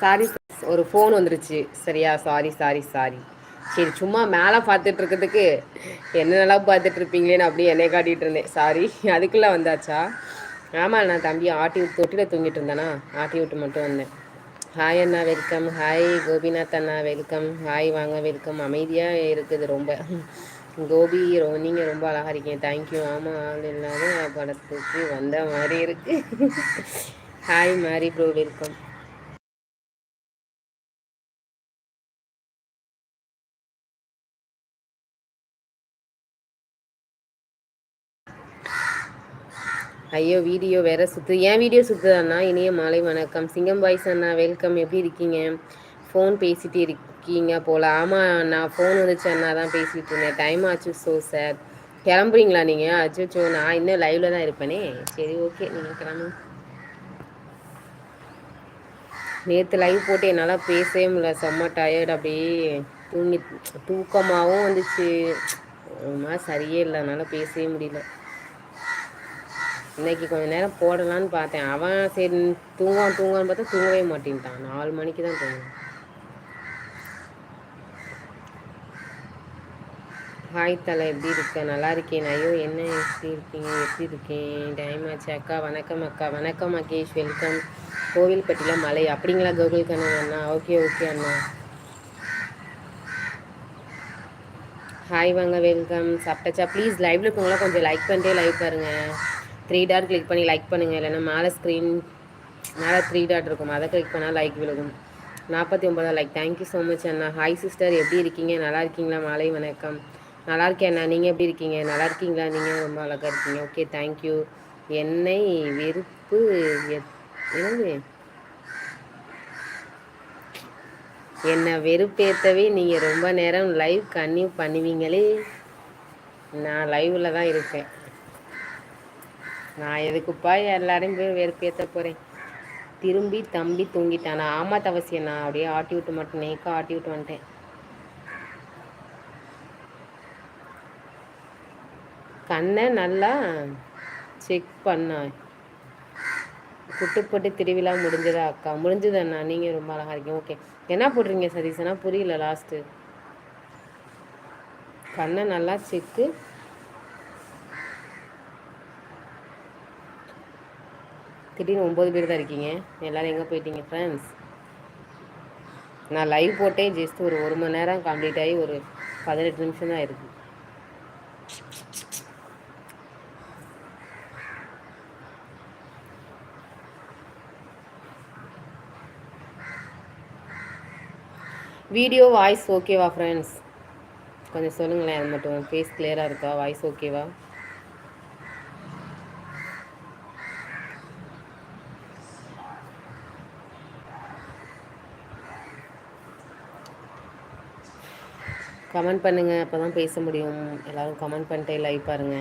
Sorry ஒரு phone வந்துருச்சு. சரியா சாரி சாரி சாரி சரி சும்மா மேலே பார்த்துட்டு இருக்கிறதுக்கு என்னென்னலாம் பார்த்துட்டு இருப்பீங்களேன்னு அப்படியே என்னை காட்டிகிட்டு இருந்தேன். சாரி அதுக்குள்ளே வந்தாச்சா? ஆமாம் நான் தம்பி ஆட்டி விட்டு தொட்டியில் தூங்கிட்டு இருந்தேனா? ஆட்டி விட்டு மட்டும் வந்தேன். ஹாய் அண்ணா வெல்கம் ஹாய் கோபிநாத் அண்ணா வெல்கம் ஹாய் வாங்க வெல்கம் அமைதியாக இருக்குது ரொம்ப. கோபி நீங்கள் ரொம்ப அழகாக இருக்கீங்க. தேங்க்யூ ஆமாம் ஆள் இல்லாத படத்துக்கு வந்த மாதிரி இருக்கு. ஹாய் மாரி ப்ரோ வெல்கம் ஐயோ வீடியோ வேற சுத்து. ஏன் வீடியோ சுத்துதாண்ணா இனிய மாலை வணக்கம். சிங்கம் பாய்ஸ் அண்ணா வெல்கம் எப்படி இருக்கீங்க? ஃபோன் பேசிகிட்டே இருக்கீங்க போல். ஆமாம் நான் ஃபோன் வந்துச்சு அண்ணா தான் பேசிகிட்டு இருந்தேன். டைம் ஆச்சு ஸோ சார் கிளம்புறீங்களா நீங்கள் அச்சோ நான் இன்னும் லைவில் தான் இருப்பேனே. சரி ஓகே நீங்கள் கிளம்பு நேற்று லைவ் போட்டு என்னால் பேசவே முடியல. செம்ம டயர்டு அப்படியே தூங்கி தூக்கமாகவும் வந்துச்சு. மாதிரி சரியே இல்லை. அதனால் பேசவே முடியல. இன்னைக்கு கொஞ்சம் நேரம் போடலான்னு பார்த்தேன். அவன் சரி தூங்குவான் தூங்குவான்னு பார்த்தா தூங்கவே மாட்டேன்ட்டான். நாலு மணிக்கு தான் தூங்குவான். ஹாய் தலை எப்படி இருக்க? நல்லா இருக்கேன். ஐயோ என்ன எப்படி இருக்கீங்க? எப்படி இருக்கேன்? டைம் ஆச்சு அக்கா. வணக்கம் அக்கா. வணக்கம் மகேஷ். வெல்கம் கோவில்பட்டியில் மலை. அப்படிங்களா கோகுல் கண்ணன் அண்ணா? ஓகே ஓகே அண்ணா. ஹாய் வாங்க. வெல்கம் சாப்பிட்டாச்சா? ப்ளீஸ் லைவ்ல இருக்கவங்களாம் கொஞ்சம் லைக் பண்ணிட்டே லைவ் பாருங்கள் த்ரீ டாட் கிளிக் பண்ணி லைக் பண்ணுங்கள் இல்லைன்னா மேலே ஸ்க்ரீன் மேலே த்ரீ டாட் இருக்கும். அதை கிளிக் பண்ணால் லைக் விழுகும். நாற்பத்தி ஒம்பதா like thank you so much Anna. Hi sister எப்படி இருக்கீங்க? நல்லா இருக்கீங்களா? மாலை வணக்கம். நல்லா இருக்கேண்ணா நீங்கள் எப்படி இருக்கீங்க? நல்லா இருக்கீங்களா நீங்கள் ரொம்ப அழகாக இருக்கீங்க. ஓகே தேங்க்யூ என்னை வெறுப்பு என்னது? என்னை வெறுப்பேற்றவே நீங்கள் ரொம்ப நேரம் லைவ் கன்னியூ பண்ணுவீங்களே. நான் லைவில் தான் இருக்கேன். நான் எதுக்குப்பா எல்லாரையும் போய் வெறுப்பேற்ற போகிறேன் திரும்பி தம்பி தூங்கிட்டானா? ஆமாம் தவசியண்ணா நான் அப்படியே ஆட்டி விட்டு மட்டும் நேக்கா ஆட்டி விட்டு வந்துட்டேன். கண்ணை நல்லா செக் பண்ணா. குட்டுப்பட்டு திருவிழா முடிஞ்சதா அக்கா? முடிஞ்சது அண்ணா. நீங்கள் ரொம்ப அழகாக இருக்கீங்க. ஓகே என்ன போடுறீங்க சதீஷனா புரியல லாஸ்ட்டு கண்ணை நல்லா செக்கு திடீர்னு ஒம்பது பேர் தான் இருக்கீங்க. எல்லோரும் எங்கே போயிட்டீங்க ஃப்ரெண்ட்ஸ் நான் லைவ் போட்டே ஜஸ்ட் ஒரு ஒரு மணி நேரம் கம்ப்ளீட் ஆகி ஒரு பதினெட்டு நிமிஷம் தான் இருக்குது வீடியோ வாய்ஸ் ஓகேவா ஃப்ரெண்ட்ஸ் கொஞ்சம் சொல்லுங்களேன் அது மட்டும் ஃபேஸ் கிளியராக இருக்கா? வாய்ஸ் ஓகேவா கமெண்ட் பண்ணுங்கள் அப்போ தான் பேச முடியும். எல்லோரும் கமெண்ட் பண்ணிட்டே லைவ் பாருங்கள்